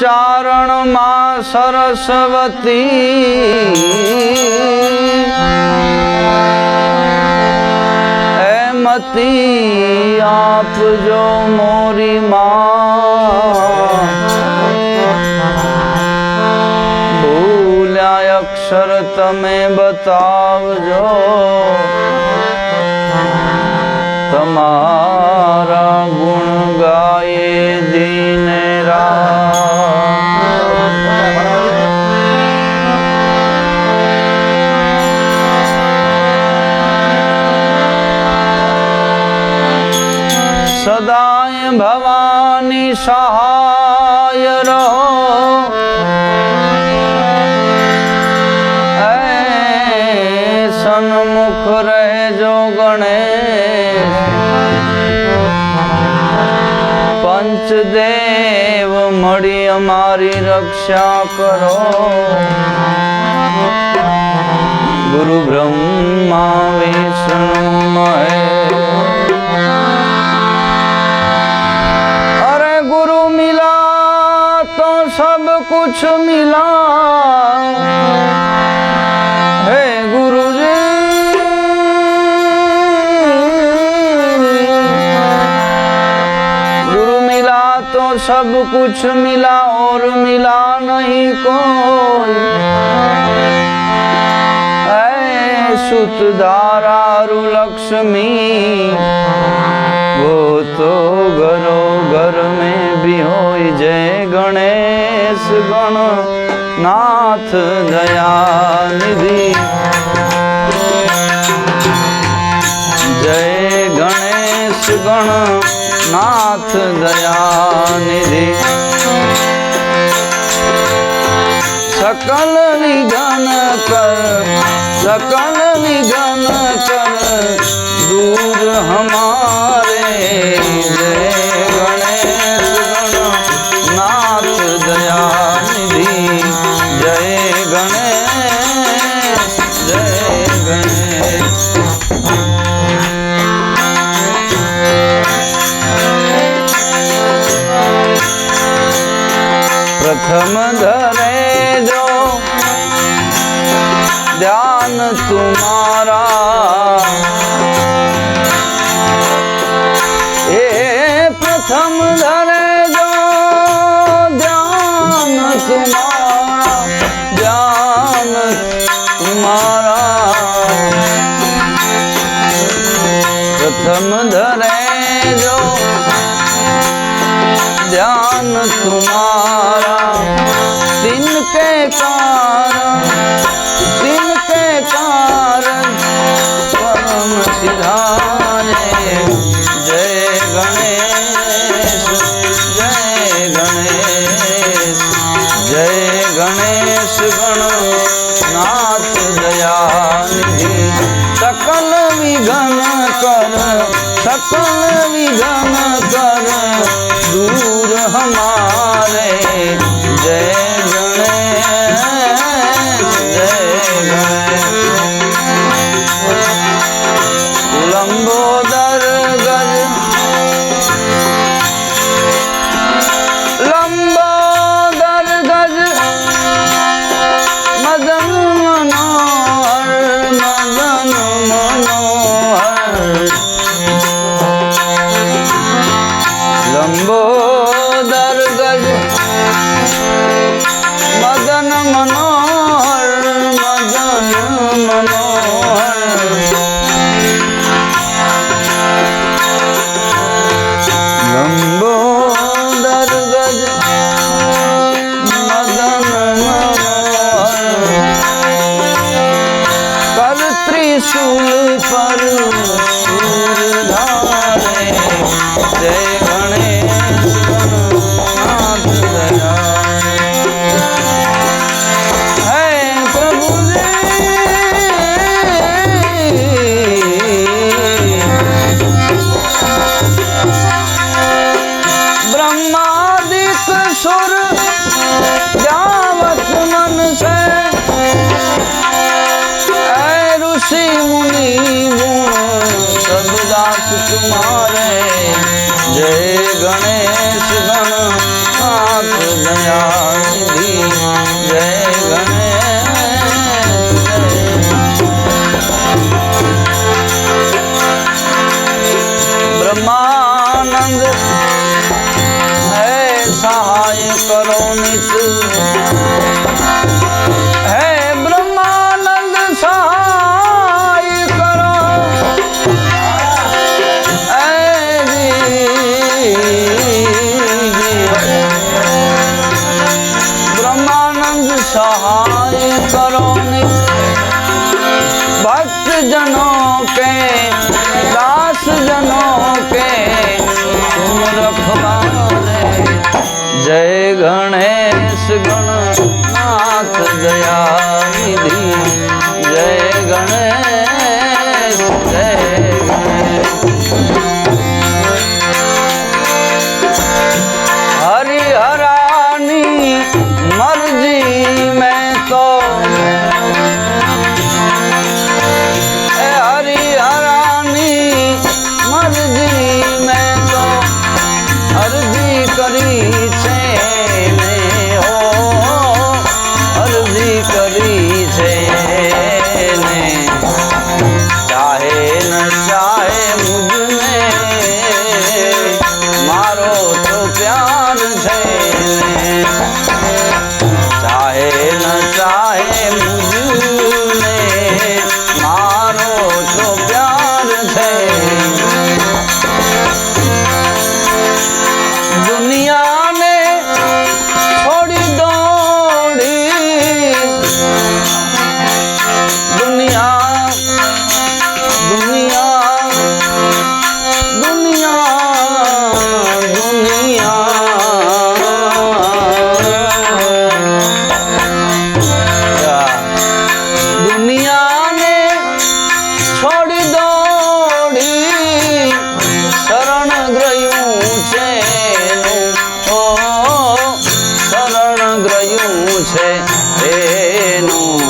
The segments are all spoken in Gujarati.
ચારણમાં સરસ્વતી. એમતી આપજો મોરી માં ભૂલ્યા અક્ષર તમે બતાવજો. તમારા ગુણ ગાયે દિન સદાય ભવાની સહાય રહો. સન્મુખ રહેજો ગણેશ. પંચદેવ, મળી અમારી રક્ષા કરો. ગુરુ બ્રહ્મા વિષ્ણુ મહેશ कुछ मिला हे गुरु जी गुरु मिला तो सब कुछ मिला और मिला नहीं कोई ऐ सुत दारारु लक्ष्मी वो तो घरो घर में भी हो जय ગણ નાથ દયાનિધિ જય ગણેશ ગણ નાથ દયાનિધિ સકલ નિધન કર સકલ નિધન કર દૂર હમારે જય प्रथम धरे जो ध्यान तुम्हारा ए प्रथम धरे जो ध्यान तुम्हारा ध्यान तुम्हारा प्रथम धरे जो ध्यान तुम्हारा तिनके कारण લંબોદર ગજ મદન મનોહર મદન મનોહર. લંબોદર ગજ મદન दी એનું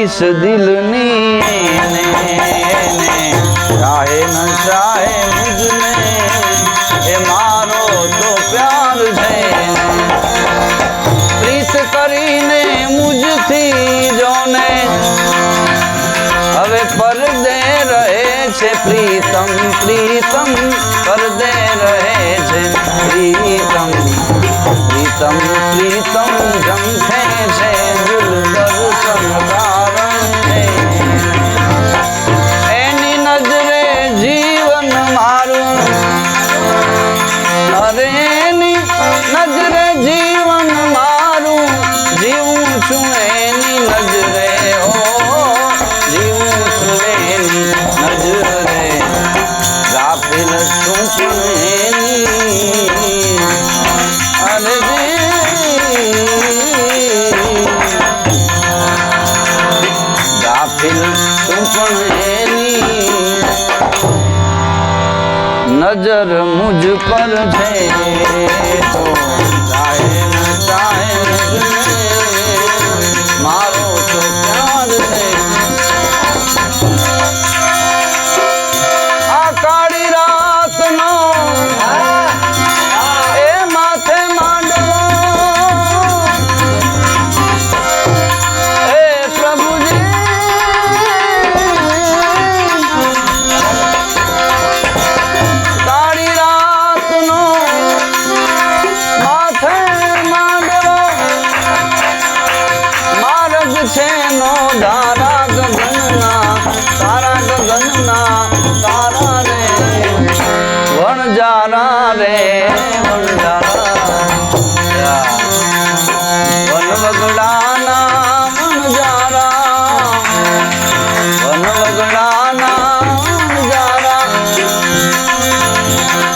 કરીશ દિલની ચાહે ન ચાહે મુજને, એ મારો તો પ્યાર છે. પ્રીત કરીને મુજથી જોને, હવે પરદે રહે છે પ્રીતમ પ્રીતમ પરદે રહે છે પ્રીતમ. પ્રીતમ પ્રીતમ જમખે છે. દિલ તું પણ નજર મુજ પર છે તો ચાહે ન ચાહે તારા ગગનના તારા ગગનના, તારા રે. વણજારા રે વણજારા વનવગડાના વણજારા વનવગડાના વણજારા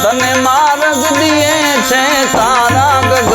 તને માર્ગ દિયે છે તારા ગગન.